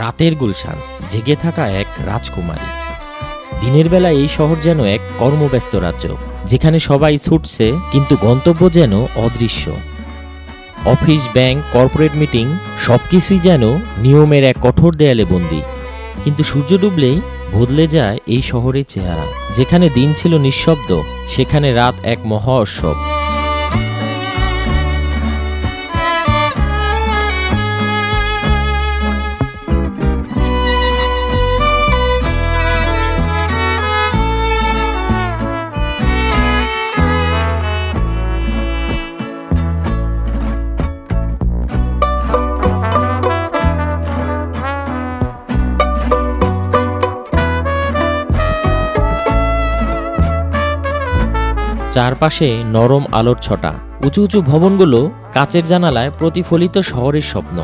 রাতের গুলশান, জেগে থাকা এক রাজকুমারী। দিনের বেলা এই শহর যেন এক কর্মব্যস্ত রাজ্য, যেখানে সবাই ছুটছে, কিন্তু গন্তব্য যেন অদৃশ্য। অফিস, ব্যাংক, কর্পোরেট মিটিং, সবকিছুই যেন নিয়মের এক কঠোর দেয়ালে বন্দী। কিন্তু সূর্য ডুবলেই বদলে যায় এই শহরের চেহারা, যেখানে দিন ছিল নিঃশব্দ, সেখানে রাত এক মহা উৎসব। চারপাশে নরম আলোর ছটা। উঁচু উঁচু ভবনগুলো কাচের জানালায় প্রতিফলিত শহরের স্বপ্ন।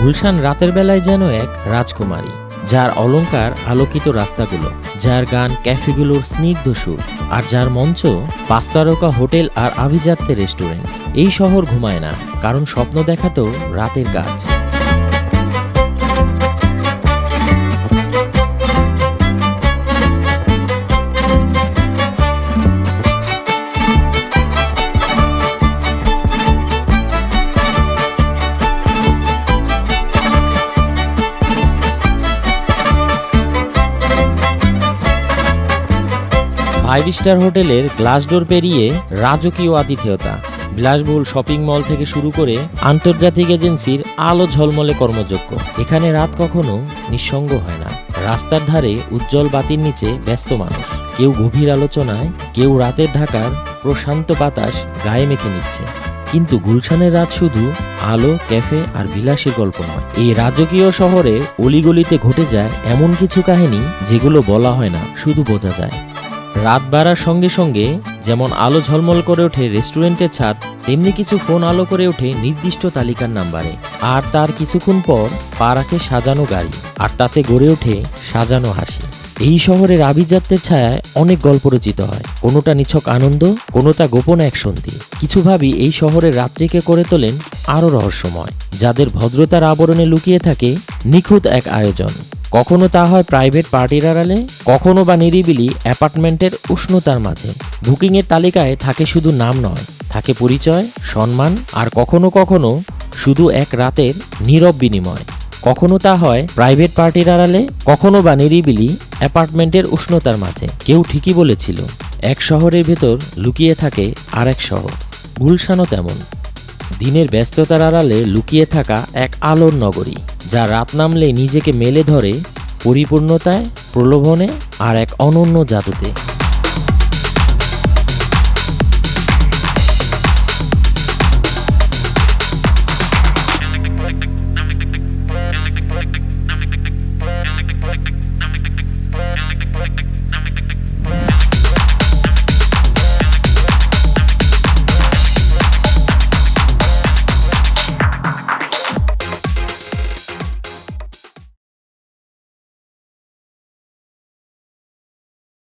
গুলশান রাতের বেলায় যেন এক রাজকুমারী, যার অলংকার আলোকিত রাস্তাগুলো, যার গান ক্যাফেগুলোর স্নিগ্ধ সুর, আর যার মঞ্চ পাঁচতারকা হোটেল আর আভিজাত্যের রেস্টুরেন্ট। এই শহর ঘুমায় না, কারণ স্বপ্ন দেখাতো রাতের কাজ। ফাইভ স্টার হোটেলের গ্লাস ডোর পেরিয়ে রাজকীয় আতিথেয়তা। বিলাসবহুল শপিং মল থেকে শুরু করে আন্তর্জাতিক এজেন্সির আলো ঝলমলে কর্মযোগ্য। এখানে রাত কখনো নিঃসঙ্গ হয় না। রাস্তার ধারে উজ্জ্বল বাতির নিচে ব্যস্ত মানুষ। কেউ গভীর আলোচনায়, কেউ রাতের ঢাকার প্রশান্ত বাতাস গায়ে মেখে নিচ্ছে। কিন্তু গুলশানের রাত শুধু আলো, ক্যাফে আর বিলাসের গল্প নয়। এই রাজকীয় শহরে অলিগলিতে ঘটে যায় এমন কিছু কাহিনী যেগুলো বলা হয় না, শুধু বোঝা যায়। রাত বাড়ার সঙ্গে সঙ্গে যেমন আলো ঝলমল করে ওঠে রেস্টুরেন্টের ছাদ, তেমনি কিছু ফোন আলো করে ওঠে নির্দিষ্ট তালিকার নাম্বারে। আর তার কিছুক্ষণ পর পা রাখে সাজানো গাড়ি, আর তাতে গড়ে ওঠে সাজানো হাসি। এই শহরের আভিজাত্যের ছায়ায় অনেক গল্প রচিত হয়। কোনোটা নিছক আনন্দ, কোনোটা গোপন এক সন্ধি। কিছু ভাবি এই শহরের রাত্রিকে করে তোলেন আরও রহস্যময়, যাদের ভদ্রতার আবরণে লুকিয়ে থাকে নিখুঁত এক আয়োজন। কখনো তা হয় প্রাইভেট পার্টির আড়ালে, কখনো বা নিরিবিলি অ্যাপার্টমেন্টের উষ্ণতার মাঝে। বুকিংয়ের তালিকায় থাকে শুধু নাম নয়, থাকে পরিচয়, সম্মান, আর কখনো কখনো শুধু এক রাতের নীরব বিনিময়। কখনো তা হয় প্রাইভেট পার্টির আড়ালে, কখনো বা নিরিবিলি অ্যাপার্টমেন্টের উষ্ণতার মাঝে। কেউ ঠিকই বলেছিল, এক শহরের ভেতর লুকিয়ে থাকে আর এক শহর। গুলশানও তেমন। দিনের ব্যস্ততার আড়ালে লুকিয়ে থাকা এক আলোর নগরী, যা রাত নামলে নিজেকে মেলে ধরে পরিপূর্ণতায়, প্রলোভনে আর এক অনন্য জাদুতে।